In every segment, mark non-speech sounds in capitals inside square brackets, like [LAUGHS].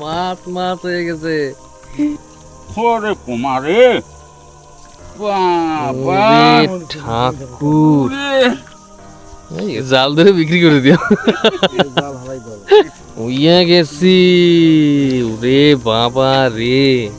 মাছ মাছ হয়ে গেছে। ওরে কুমারে। ঠাকুর। এই জাল ধরে বিক্রি করে দিও। উইয়া গেছি। রে বাবা রে।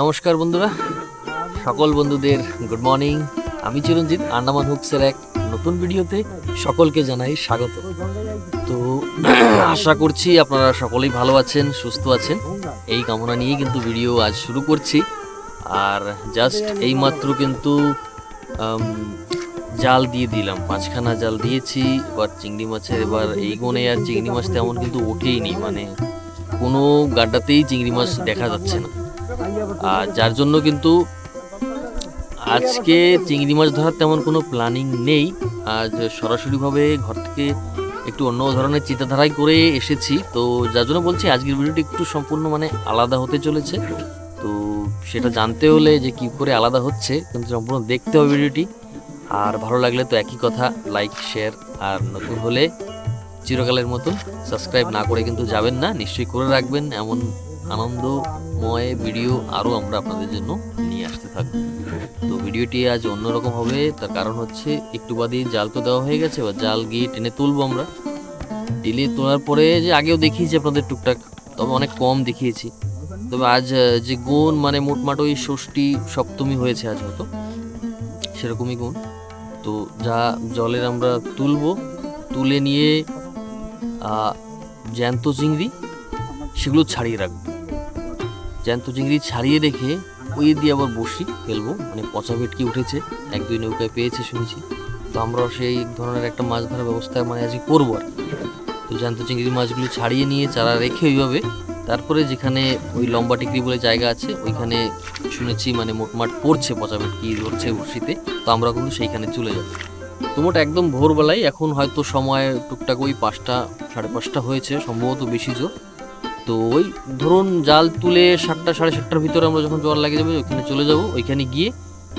নমস্কার বন্ধুরা। সকল বন্ধুদের গুড মর্নিং আমি চিরঞ্জিত, আন্দামান হুকসের এক নতুন ভিডিওতে সকলকে জানাই স্বাগত। তো [CLEARS THROAT] আশা করছি আপনারা সকলেই ভালো আছেন, সুস্থ আছেন। এই কামনা নিয়েই কিন্তু ভিডিও আজ শুরু করছি। আর জাস্ট এইমাত্র কিন্তু জাল দিয়ে দিলাম। পাঁচখানা জাল দিয়েছি। এবার চিংড়ি মাছের, এবার এই গনে আর চিংড়ি মাছ তেমন কিন্তু ওঠেই নি। মানে কোনো গাড্ডাতেই চিংড়ি মাছ দেখা যাচ্ছে না। আর যার জন্য কিন্তু আজকে চিংড়ি মাছ ধরার তেমন কোনো প্ল্যানিং নেই। আজ সরাসরিভাবে ঘর থেকে একটু অন্য ধরনের চিন্তাধারাই করে এসেছি। তো যার জন্য বলছি, আজকের ভিডিওটি একটু সম্পূর্ণ মানে আলাদা হতে চলেছে। তো সেটা জানতে হলে যে কি করে আলাদা হচ্ছে, কিন্তু সম্পূর্ণ দেখতে হবে ভিডিওটি। আর ভালো লাগলে তো একই কথা লাইক শেয়ার আর নতুন হলে চিরকালের মতন সাবস্ক্রাইব না করে কিন্তু যাবেন না। নিশ্চয়ই করে রাখবেন এমন আনন্দময় ভিডিও আরও আমরা আপনাদের জন্য নিয়ে আসতে থাকব। তো ভিডিওটি আজ অন্যরকম হবে, তার কারণ হচ্ছে একটু বাদেই জাল তো দেওয়া হয়ে গেছে বা জাল গিয়ে টেনে তুলবো আমরা। টেনে তোলার পরে যে আগেও দেখিয়েছি আপনাদের টুকটাক, তবে অনেক কম দেখিয়েছি। তবে আজ যে গুণ মানে মোটমাট ওই ষষ্ঠী সপ্তমী হয়েছে আজ মতো, সেরকমই গুণ। তো যা জলের আমরা তুলবো, তুলে নিয়ে জ্যান্ত চিংড়ি, সেগুলো ছাড়িয়ে রাখব। জ্যান্ত চিংড়ি ছাড়িয়ে রেখে ওই দিয়ে আবার বসি, ফেলব। মানে পচা ভেটকি উঠেছে এক দুই নৌকায় পেয়েছে শুনেছি। তো আমরাও সেই ধরনের একটা মাছ ধরার ব্যবস্থা মানে আজকে করব আর তো জ্যান্ত চিংড়ি মাছগুলো ছাড়িয়ে নিয়ে চারা রেখে ওইভাবে, তারপরে যেখানে ওই লম্বা টিকরি বলে জায়গা আছে, ওইখানে শুনেছি মানে মোটমাট পড়ছে, পচা ভেটকি ধরছে বসিতে তো আমরা কিন্তু সেইখানে চলে যাব। তো মোট একদম ভোরবেলায়, এখন হয়তো সময় টুকটাক ওই পাঁচটা, সাড়ে পাঁচটা হয়েছে, সম্ভবত বেশি জোর। তো ওই ধরুন জাল তুলে সাতটা, সাড়ে সাতটার ভিতরে আমরা যখন জল লাগিয়ে যাবে ওইখানে চলে যাব, ওইখানে গিয়ে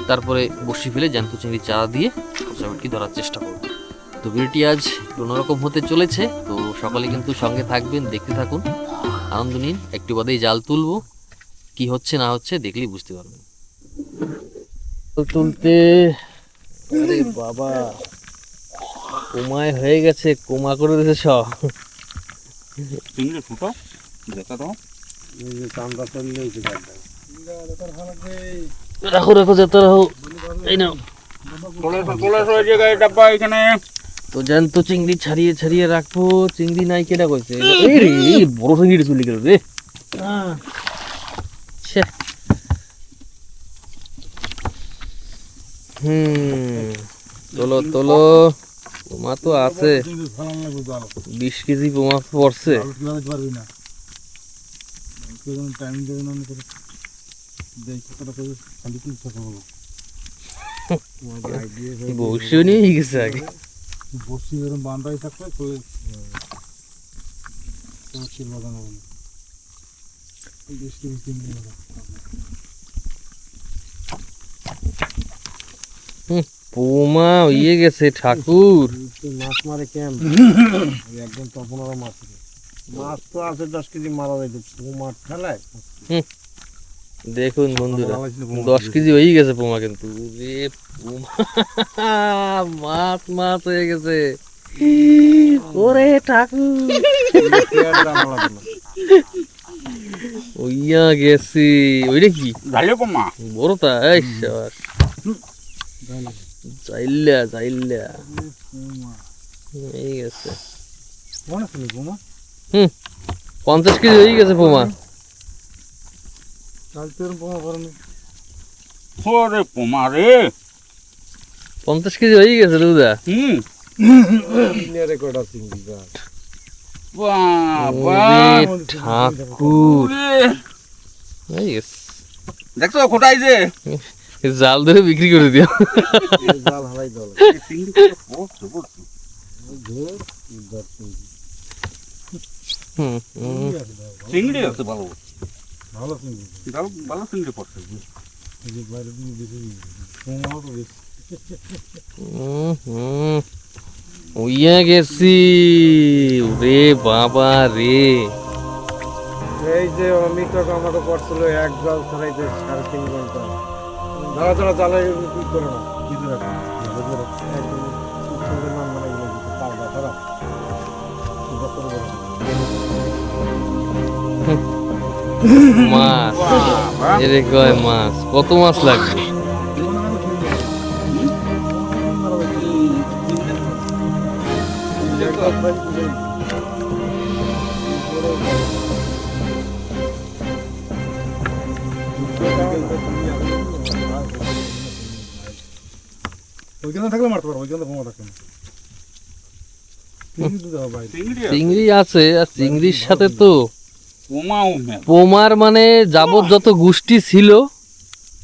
তারপরে বসি ফেলে জ্যান্ত চিংড়ি চারা দিয়ে কচা ধরার চেষ্টা করব। তো ভিডিওটি আজ অন্যরকম হতে চলেছে, তো সকালে কিন্তু সঙ্গে থাকবেন, দেখতে থাকুন, আনন্দ নিন, একটু বাদেই জাল তুলবো, কি হচ্ছে না হচ্ছে দেখলেই বুঝতে পারবেন। তুলতে, আরে বাবা, কোমায় হয়ে গেছে, কোমা করে দিয়েছে সব। রাখো রাখো যেতে রাখো এই নাও। তো জ্যান্ত চিংড়ি ছাড়িয়ে ছাড়িয়ে রাখব। চিংড়ি নাই কেটা কইছে? এই রে বড় চিংড়ি চলে গেল রে। আহ, হুম তোলো তোলো। পোমা তো আছে। বিশ কেজি পোমা পড়ছে। [LAUGHS] বসেও নিয়ে গেছে আগে। বসি এরকম বান্ধাই বাগানো হবে। বেশ কিছু তিন পোমা ইয়ে গেছে ঠাকুর। মাছ মারে কেন? [LAUGHS] একদম তখন আরও মাছ। মাছ তো আছে দশ কেজি মারা যাইতে মাছ ফেলায়। দেখুন বন্ধুরা ভালো পোমা দশ কেজি হয়ে গেছে পোমা কিন্তু। রে পোমা মাছ মাছ হয়ে গেছে। ওরে ঠাকুর। ওইয়া গেছি। ওইটা কি? ঢালে কমা বড় তা এই শাবাশ চাইল্লা চাইল্লা এই গেছে। মনে ছিল পোমা পঞ্চাশ কেজি হয়ে গেছে পোমা ওরে রে। পঞ্চাশ কেজি হয়ে গেছে দুধা হুম। ঠাকুর। দেখছ কোথায় যে। জাল ধরে বিক্রি করে দিও। জাল হারাই দল চিংড়ি কত পড়ছে, পড়ছে। হুম, হুম। চিংড়ি আছে ভালো। ভালো চিংড়ি। ভালো ভালো চিংড়ি পড়ছে। উইয়া গেছি। রে বাবা রে। এই যে অমিত আমাকে পড়ছিল এক জাল ছাড়াইতে সাড়ে তিন ঘণ্টা। ধরা ধরা জালে কি করে না কিছু রাখে মাছ। এরে কয় মাছ কত মাছ লাগবে? ওইখানে থাকলে মারতে পারব ওইখানে বোমা থাকবে না। চিংড়ি আছে আর চিংড়ির সাথে তো পোমার মানে যাবত যত গোষ্ঠী ছিল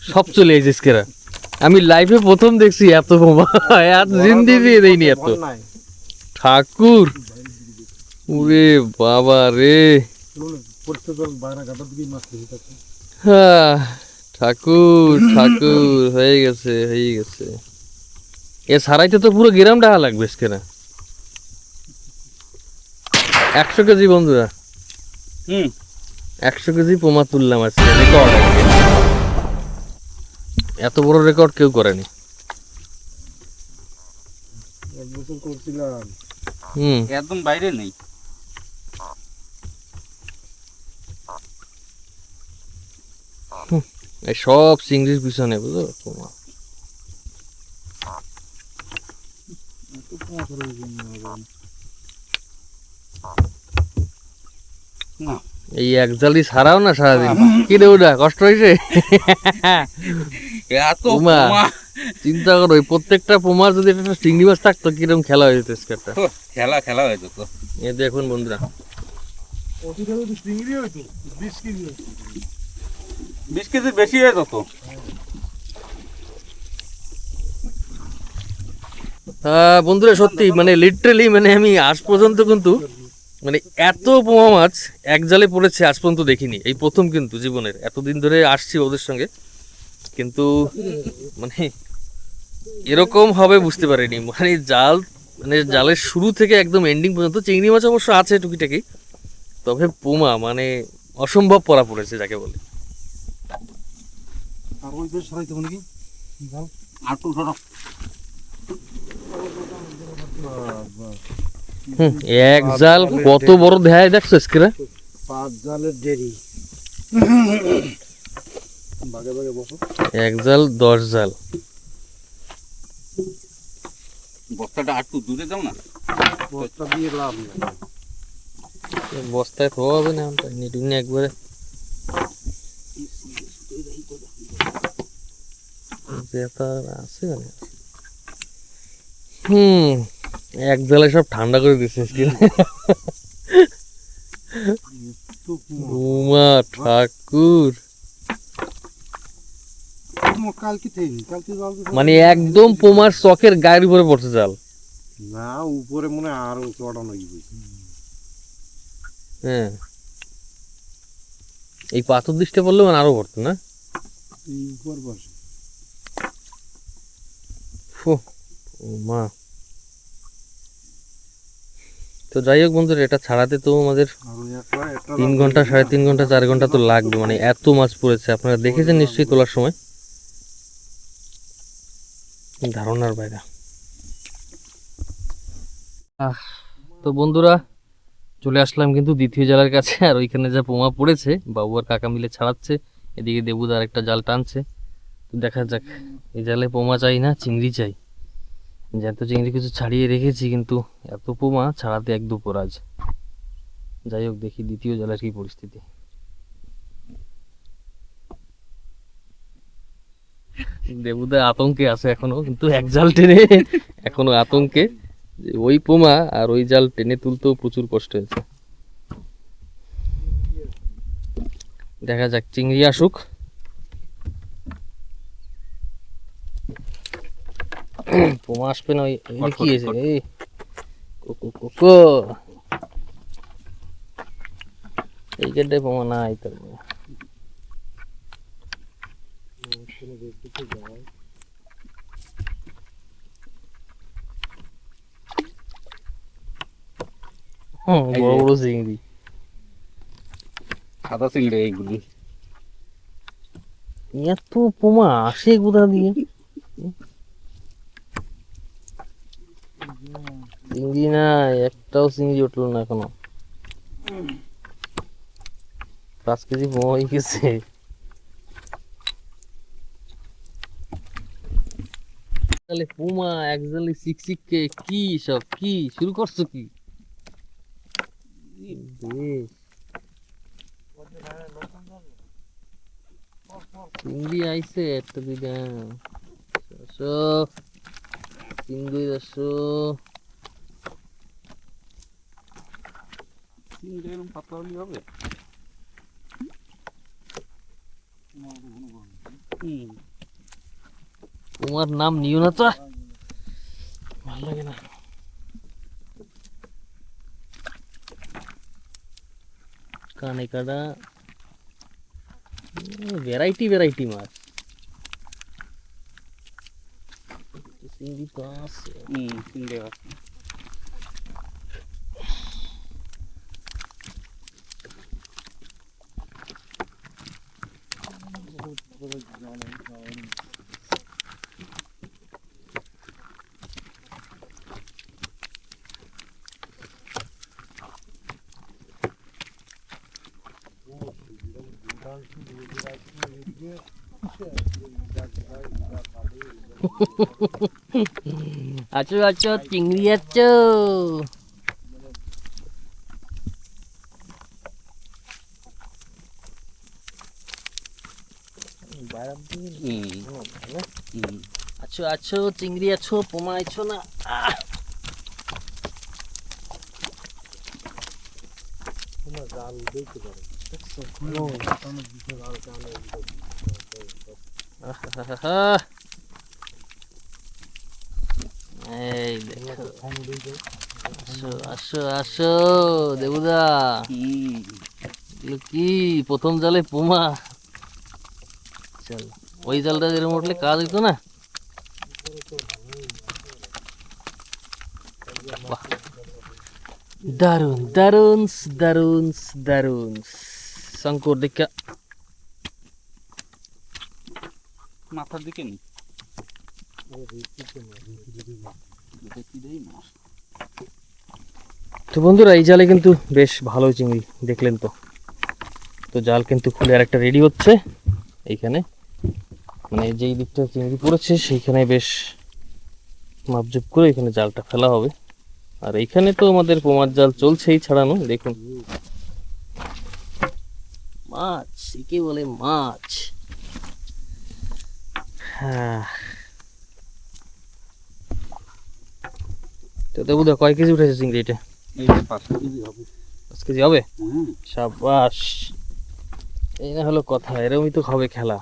সব চলে এসেছে আমি লাইফে প্রথম দেখছি এত পোমা [LAUGHS] এত জিন্দি দিয়ে দেয়নি এত। ঠাকুর! ওরে বাবা রে! হ্যাঁ, ঠাকুর ঠাকুর হয়ে গেছে হয়ে গেছে। এ সারাইতে তো পুরো গ্রাম ডাহা লাগবে কেনা একশো কেজি বন্ধুরা। হুম। একশো কেজি পোমা তুললাম আজকে রেকর্ড এত বড় রেকর্ড কেউ করেনি। করছিলাম। হুম। একদম বাইরে নেই। এই সব চিংড়ির পিছনে বুঝলো? পোমা না। এই এক জালি ছাড়াও না সারাদিন? কি রে ওটা কষ্ট হয়েছে এত পোমা। পোমা চিন্তা করো প্রত্যেকটা পোমার যদি একটা চিংড়ি মাছ থাকতো কীরকম খেলা হয়ে যেত স্কেটটা খেলা খেলা হয়ে যেত এই দেখুন বন্ধুরা। চিংড়ি হইতো বিশ কেজি বিশ কেজি বেশি হয়ে যেত বন্ধুরা সত্যি মানে লিটারেলি মানে আমি আজ পর্যন্ত কিন্তু মানে এত পোমা মাছ এক জালে পড়েছে আজ পর্যন্ত দেখিনি। এই প্রথম কিন্তু জীবনের। এতদিন ধরে আসছি ওদের সঙ্গে। কিন্তু মানে এরকম হবে বুঝতে পারিনি। মানে জাল মানে জালের শুরু থেকে একদম এন্ডিং পর্যন্ত চিংড়ি মাছ অবশ্য আছে টুকিটাকি তবে পোমা মানে অসম্ভব পড়া পড়েছে যাকে বলে। আর হুম, এক জাল কত বড় দেখায় দেখছ স্ক্রিনে পাঁচ জালের দেরি ভাগে ভাগে বসো। এক জাল দশ জাল। বস্তাটা আটু দূরে যাও না। বস্তা দিয়ে লাভ বস্তায় থোয়া হবে না নিটুনি একবারে। আছে মানে। হুম এক জালে সব ঠান্ডা করে দিচ্ছে তো উমা ঠাকুর? মানে একদম পোমার চকের গায়ের উপরে পড়ছে জাল। না উপরে মনে হয় আরও চড়ানো হ্যাঁ। এই পাথর দৃষ্টি পড়লে মানে আরও পড়তো না? উপর বসে। ফু, ও মা তো যাই হোক বন্ধুরা এটা ছাড়াতে তো আমাদের তিন ঘণ্টা সাড়ে তিন ঘণ্টা চার ঘণ্টা তো লাগবে মানে এত মাছ পড়েছে। আপনারা দেখেছেন নিশ্চয়ই তোলার সময়? ধারণার বাইরে আহ, তো বন্ধুরা চলে আসলাম কিন্তু দ্বিতীয় জালের কাছে আর ওইখানে যা পোমা পড়েছে বাবু আর কাকা মিলে ছাড়াচ্ছে এদিকে দেবুদার একটা জাল টানছে। দেখা যাক এই জালে পোমা চাই না চিংড়ি চাই। জ্যান্ত চিংড়ি কিছু ছাড়িয়ে রেখেছি কিন্তু এত পোমা ছাড়াতে এক দুপুর আজ যাই হোক, দেখি দ্বিতীয় জালের কি পরিস্থিতি। দেবুদা আতঙ্কে আছে এখনও, কিন্তু এক জাল টেনে, এখনও আতঙ্কে ওই পোমা আর ওই জাল টেনে তুলতেও প্রচুর কষ্ট হয়েছে। দেখা যাক, চিংড়ি আসুক। পোমা আসবে না ওই কি কট, এই কোকো কোকো। এই গেটে পোমা নাই তার। হুম, বড় বড় চিংড়ি। সাদা চিংড়ি এইগুলি। এত পোমা আসে কোথা দিয়ে? চিংড়ি না একটাও চিংড়ি উঠল না এখনও। পাঁচ কেজি পোমা হয়ে গেছে। তাহলে পুমা একজালি শিকশিককে কি সব, কি? শুরু করছ কি? চিংড়ি আইছে, একটা দুইটা আসো চিংড়ি আসো চিংড়ি এরকম পাতলা হলে হবে হুম তোমার নাম নিও না তো ভালো লাগে না কানে কাটা ভ্যারাইটি ভ্যারাইটি মাছ চিংড়ি তো আছে আছো আছো চিংড়ি হুম আছো আছো চিংড়ি আছো পোমা আছো না দেখো আসো আসো আসো দেবুদা। কি? প্রথম জালে পোমা। চল। ওই জালটা যেরকম উঠলে কাজ হইতো না। দারুণ দারুণ দারুণ দারুণ শঙ্কর দেখা। মাথার দিকে নি। তো বন্ধুরা এই জালে কিন্তু বেশ ভালো চিংড়ি দেখলেন তো। তো জাল কিন্তু খুলে আর একটা রেডি হচ্ছে এইখানে। মানে যেই দিকটা চিংড়ি পড়েছে সেইখানে বেশ মাপজুপ করে এখানে জালটা ফেলা হবে। আর এইখানে তো আমাদের পোমার জাল চলছেই ছাড়ানো দেখুন। মাছ একে বলে মাছ। হ্যাঁ তো দেবুদা কয় কেজি উঠেছে চিংড়ি এটা পাঁচ কেজি হবে। সাবাস। এই না হলো কথা এরমই তো হবে খেলা।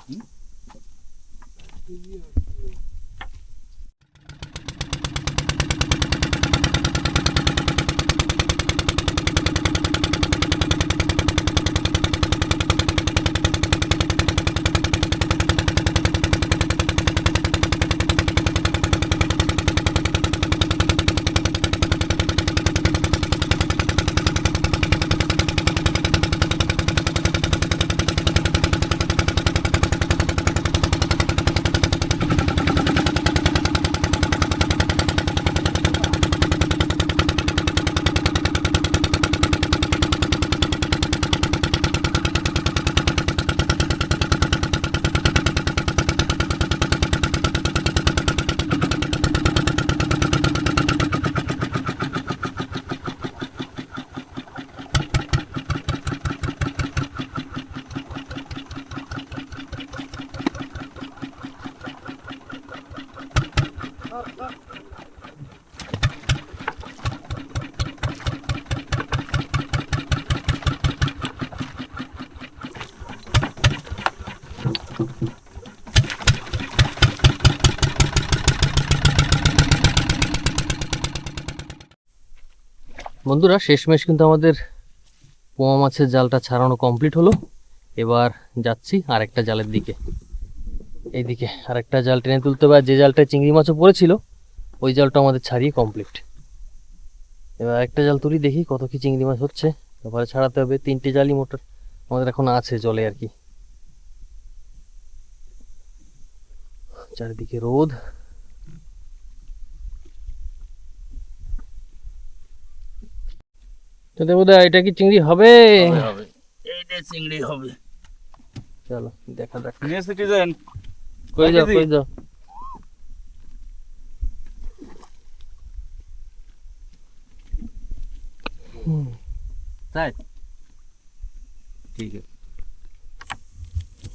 বন্ধুরা, শেষমেশ কিন্তু আমাদের পোয়া মাছের জালটা ছাড়ানো কমপ্লিট হলো। এবার যাচ্ছি আরেকটা জালের দিকে। এইদিকে আরেকটা জাল টেনে তুলতে হবে। যে জালটা চিংড়ি মাছও পড়েছিল, ওই জালটা আমাদের ছাড়িয়ে কমপ্লিট এবার একটা জাল তুলি, দেখি কত কি চিংড়ি মাছ হচ্ছে। তারপরে ছাড়াতে হবে, তিনটে জালই মোটর আমাদের এখন আছে জলে আর কি। চারিদিকে রোদ। তো দেবদা এটা কি চিংড়ি হবে? চিংড়ি হবে। চলো দেখা যাক। নিয়ে সিটিজেন কই যাও কই যাও? তাই? ঠিক আছে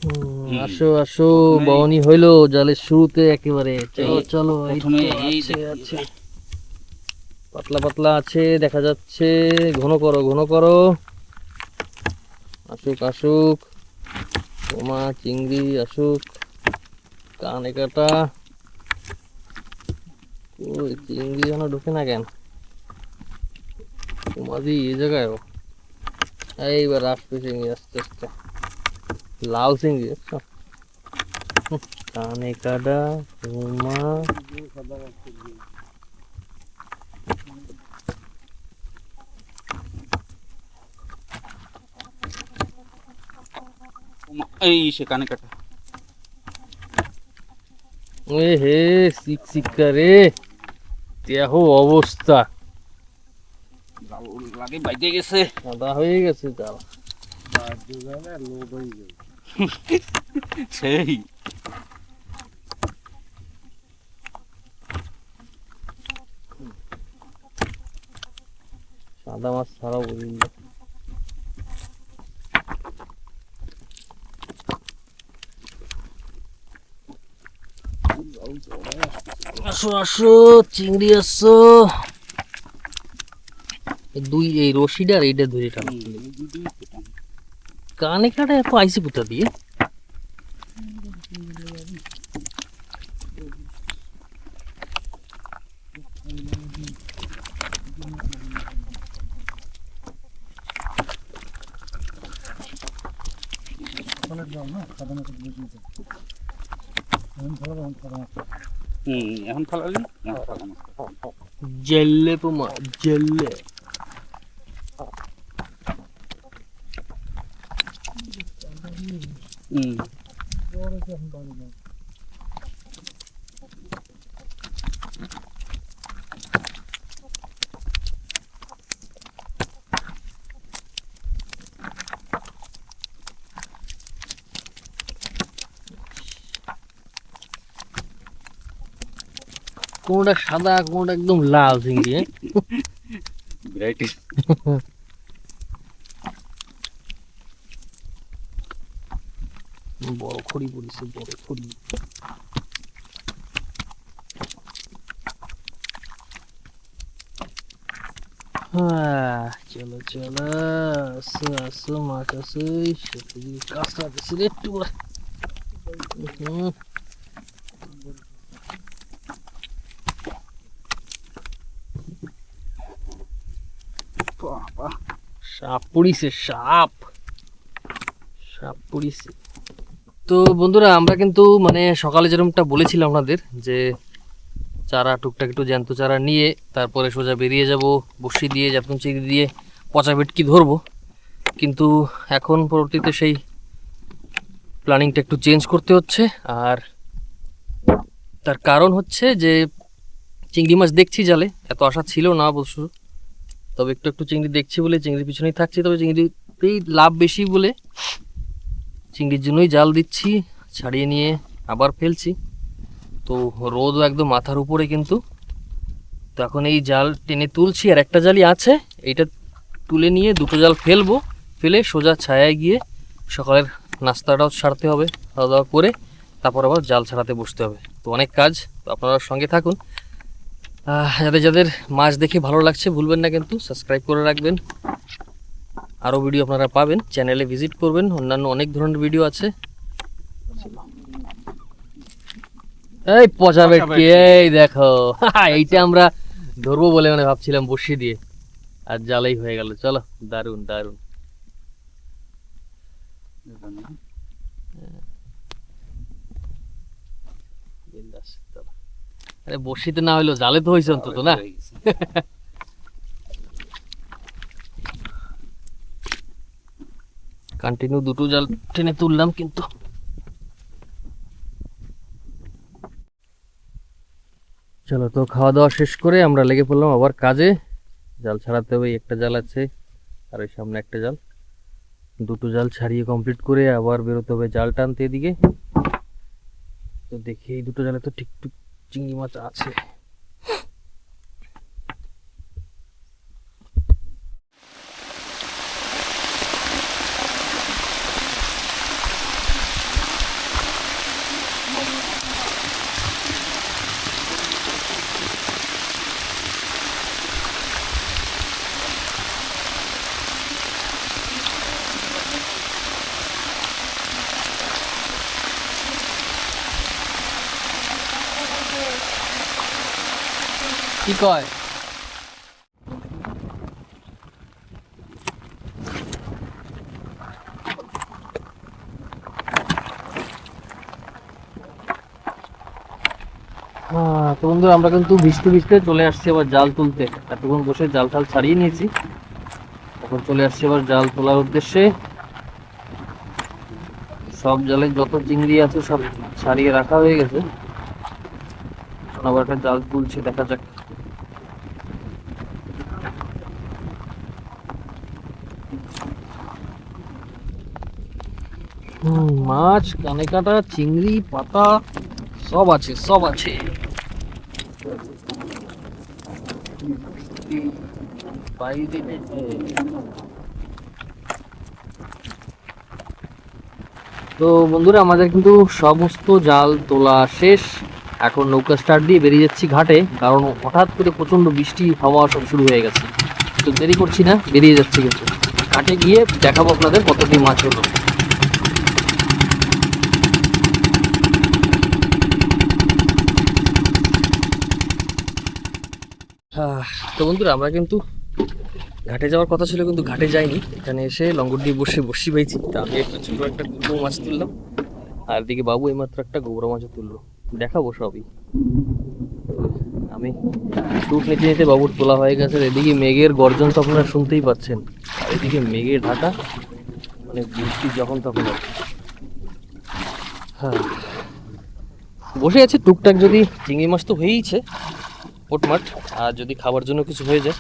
হুম, আসো আসো বহনি হইল জালের শুরুতে একেবারে। চলো চলো এই আছে। পাতলা পাতলা আছে, দেখা যাচ্ছে। ঘন করো ঘন করো। আসুক আসুক। তোমা চিংড়ি, আসুক। কানে কাটা। ওই চিংড়ি যেন ঢুকে না কেন? তোমাদি এই জায়গায় এইবার আসবে চিংড়ি, আস্তে আস্তে। লাল চিংড়ি কানে কাটা তোমা এই সেখানে কাটা। এ হে সিক সিক্কা রে। দেখো অবস্থা। লাগে বাইতে গেছে। সাদা হয়ে গেছে জাল সেই। সাদা মাছ ছাড়াও বুঝলি আসো আসো চিংড়ি আসো। দুই এই রশিটা আর এইটা ধরে টানা। কানে কাটা এত আইসি কোথা দিয়ে? হুম এখন ফালালি না, ফালানো। জেলে পোমা জেলে হুম কোনটা সাদা কোনটা একদম লাল চিংড়ি? ভ্যারাইটি বড় খড়ি পড়েছে বড় খড়ি চলো চলো আসো আসো মাছ আসো কাঁচা রে একটু। হুম, বাবা সাপ পড়িছে, সাপ। সাপ পড়িছে। তো বন্ধুরা, আমরা কিন্তু মানে সকালে যেরকমটা বলেছিলাম আপনাদের যে চারা টুকটাক একটু জ্যান্ত চারা নিয়ে তারপরে সোজা বেরিয়ে যাব, বসি দিয়ে জাপন চিংড়ি দিয়ে, পচা ভেটকি ধরবো। কিন্তু এখন পরবর্তীতে সেই প্ল্যানিংটা একটু চেঞ্জ করতে হচ্ছে। আর তার কারণ হচ্ছে যে চিংড়ি মাছ দেখছি জালে, এত আশা ছিল না অবশ্য। তবে একটু একটু চিংড়ি দেখছি বলে, চিংড়ির পিছনেই থাকছি, তবে চিংড়িতেই লাভ বেশি বলে চিংড়ির জন্যই জাল দিচ্ছি, ছাড়িয়ে নিয়ে আবার ফেলছি। তো রোদও একদম মাথার উপরে কিন্তু। তো এখন এই জাল টেনে তুলছি, আর একটা জালই আছে, এইটা তুলে নিয়ে দুটো জাল ফেলব, ফেলে সোজা ছায়ায় গিয়ে সকালের নাস্তাটাও ছাড়তে হবে, খাওয়া দাওয়া করে, তারপর আবার জাল ছাড়াতে বসতে হবে। তো অনেক কাজ, তো আপনারা সঙ্গে থাকুন। যাদের যাদের মাছ দেখে ভালো লাগছে ভুলবেন না কিন্তু সাবস্ক্রাইব করে রাখবেন। আরও ভিডিও আপনারা পাবেন চ্যানেলে ভিজিট করবেন অন্যান্য অনেক ধরনের ভিডিও আছে। এই পচা ভেটকি। এই দেখো এইটা আমরা ধরবো বলে মানে ভাবছিলাম বসিয়ে দিয়ে। আর জালেই হয়ে গেল চলো দারুণ দারুণ বিন্দাস। চলো আরে বসিতে না হইল জালে তো হয়েছে অন্তত না? কন্টিনিউ দুটো জাল টেনে তুললাম কিন্তু। চলো তো খাওয়া দাওয়া শেষ করে আমরা লেগে পড়লাম আবার কাজে। জাল ছাড়াতে হবে একটা জাল আছে আর ওই সামনে একটা জাল। দুটো জাল ছাড়িয়ে কমপ্লিট করে আবার বেরোতে হবে জাল টানতে এদিকে। তো দেখি এই দুটো জালে তো ঠিকঠুক চিংড়ি মাছ আছে কি কয়? তো আমরা কিন্তু ভিজতে ভিজতে চলে আসছি আবার জাল তুলতে। এতক্ষণ বসে জাল টাল ছাড়িয়ে নিয়েছি। এখন চলে আসছি আবার জাল তোলার উদ্দেশ্যে। সব জালে যত চিংড়ি আছে সব ছাড়িয়ে রাখা হয়ে গেছে। আবার একটা জাল তুলছে, দেখা যাক মাছ কানে কাটা চিংড়ি, পাতা, সব আছে সব আছে। তো বন্ধুরা, আমাদের কিন্তু সমস্ত জাল তোলা শেষ। এখন নৌকা স্টার্ট দিয়ে বেরিয়ে যাচ্ছি ঘাটে, কারণ হঠাৎ করে প্রচণ্ড বৃষ্টি, হাওয়া সব শুরু হয়ে গেছে। তো দেরি করছি না, বেরিয়ে যাচ্ছি কিন্তু। ঘাটে গিয়ে দেখাবো আপনাদের কতটি মাছ হলো। তো বন্ধুরা, আমরা কিন্তু ঘাটে যাওয়ার কথা ছিল, কিন্তু ঘাটে যাইনি। এখানে এসে লঙ্গর দিয়ে বসে বসি পেয়েছি তা আমি একটা ছোট একটা গুঁড়ো মাছ তুললাম, আর এদিকে বাবু এইমাত্র একটা গোবরা মাছও তুললো। দেখাবো সবই। আমি টুক নিতে নিতে বাবুর তোলা হয়ে গেছে এদিকে মেঘের গর্জন তো আপনারা শুনতেই পাচ্ছেন। আর এদিকে মেঘের ঢাকা মানে বৃষ্টি যখন তখন হ্যাঁ। বসে আছে, টুকটাক যদি চিংড়ি মাছ তো হয়েইছে পোটমাট আর যদি খাবার জন্য কিছু হয়ে যায়।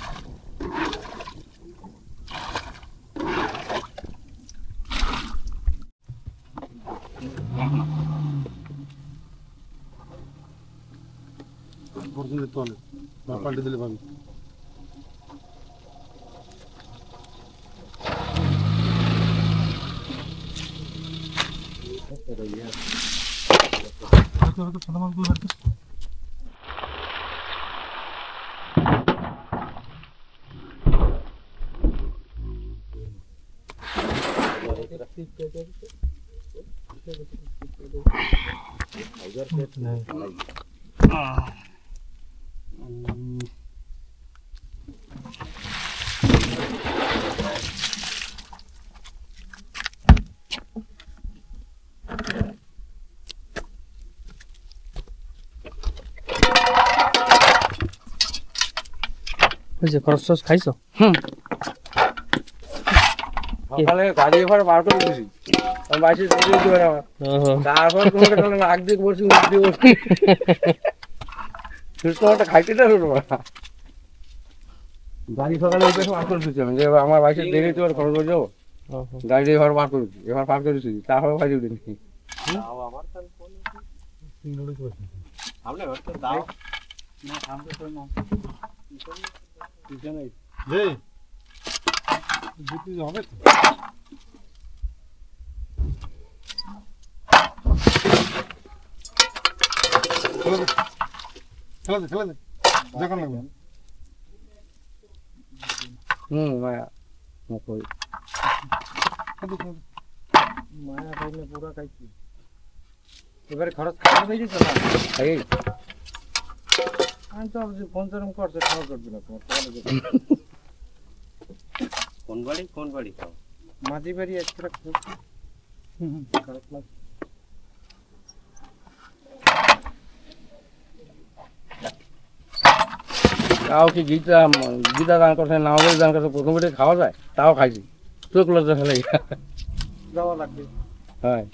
পাল্টে দিলে ভাবি হয়েছে খরচ টরচ খাইছো সকালে গাড়ি ঘর বার করে দিয়েছি আমি বাইশে বেরিয়ে দিবে না তারপর তোমাকে তাহলে নাক দিয়ে বসি মুখ দিয়ে বসি। খাইতে না। গাড়ি সকালে উঠে বার করে দিচ্ছি আমি। যে আমার বাইশে দেরি তো খরচ করে যাব গাড়ি ঘর বার করেছি এবার পার করে দিচ্ছি তারপরে বাইরে উঠিনি হুম মায়া কই মায়া খাইলে পুরা খাইছি এবারে খরচ খাওয়া হয়ে গেছে না খাই আমি তো ফোন করছে খাওয়া করবে না তোমার কোন বাড়ি কোন বাড়ি খাও মাঝি বাড়ি একটা খারাপ তাও কি গীতা গীতা দান করছে নামাজ দান করছে প্রথম বেটে খাওয়া যায়? তাও খাইছি। চোখ লজ্জা ফেলে যাওয়া লাগবে। হয়।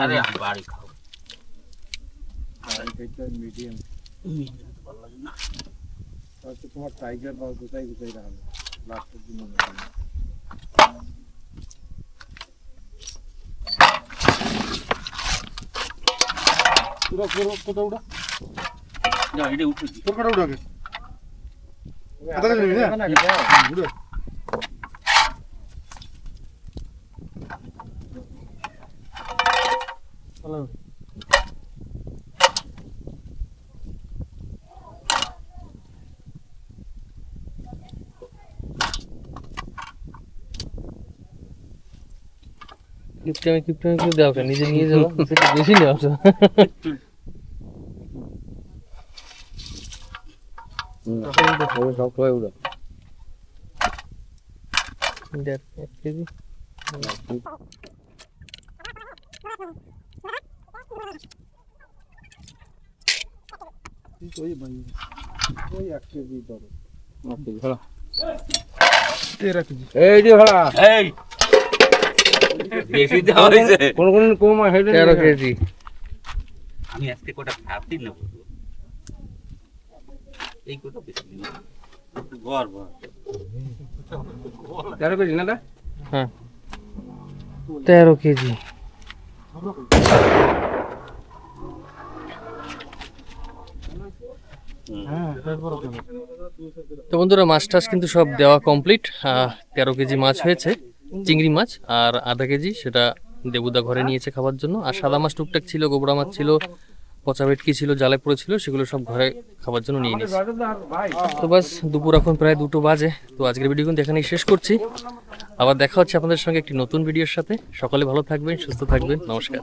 আরে বাড়ি খাও। মিডিয়াম তোমার টাইগার বা কোথায় কোথায় রাখবে? লাস্টের দিন পুরো পুরো কোথাও উঠা না এটা উঠে তোর কাটা উঠাকে আদা নিবি না কিপটামি কিপটামি করে দেওয়া কেন নিজে নিয়ে [LAUGHS] সেটা বেশি কেজি। কেজি ধরো। এই যে ভাড়া এই বেশি দেওয়া হয়েছে? কোন কোন কম হেডে তেরো কেজি। আমি আজকে কটা ভাবতি নেব এই কটা বেশি নেব গর্ব তেরো কেজি না হ্যাঁ। তেরো কেজি। তো বন্ধুরা মাছ টাছ কিন্তু সব দেওয়া কমপ্লিট তেরো কেজি মাছ হয়েছে। চিংড়ি মাছ আর আধা কেজি, সেটা দেবুদা ঘরে নিয়েছে খাবার জন্য। আর সাদা মাছ টুকটাক ছিল, গোবরা মাছ ছিল, পচা ভেটকি ছিল, জালে পড়েছিল সেগুলো সব ঘরে খাবার জন্য নিয়ে নিয়েছে। তো বাস, দুপুর এখন প্রায় দুটো বাজে। তো আজকের ভিডিও কিন্তু এখানেই শেষ করছি। আবার দেখা হচ্ছে আপনাদের সঙ্গে একটি নতুন ভিডিওর সাথে। সকলে ভালো থাকবেন, সুস্থ থাকবেন। নমস্কার।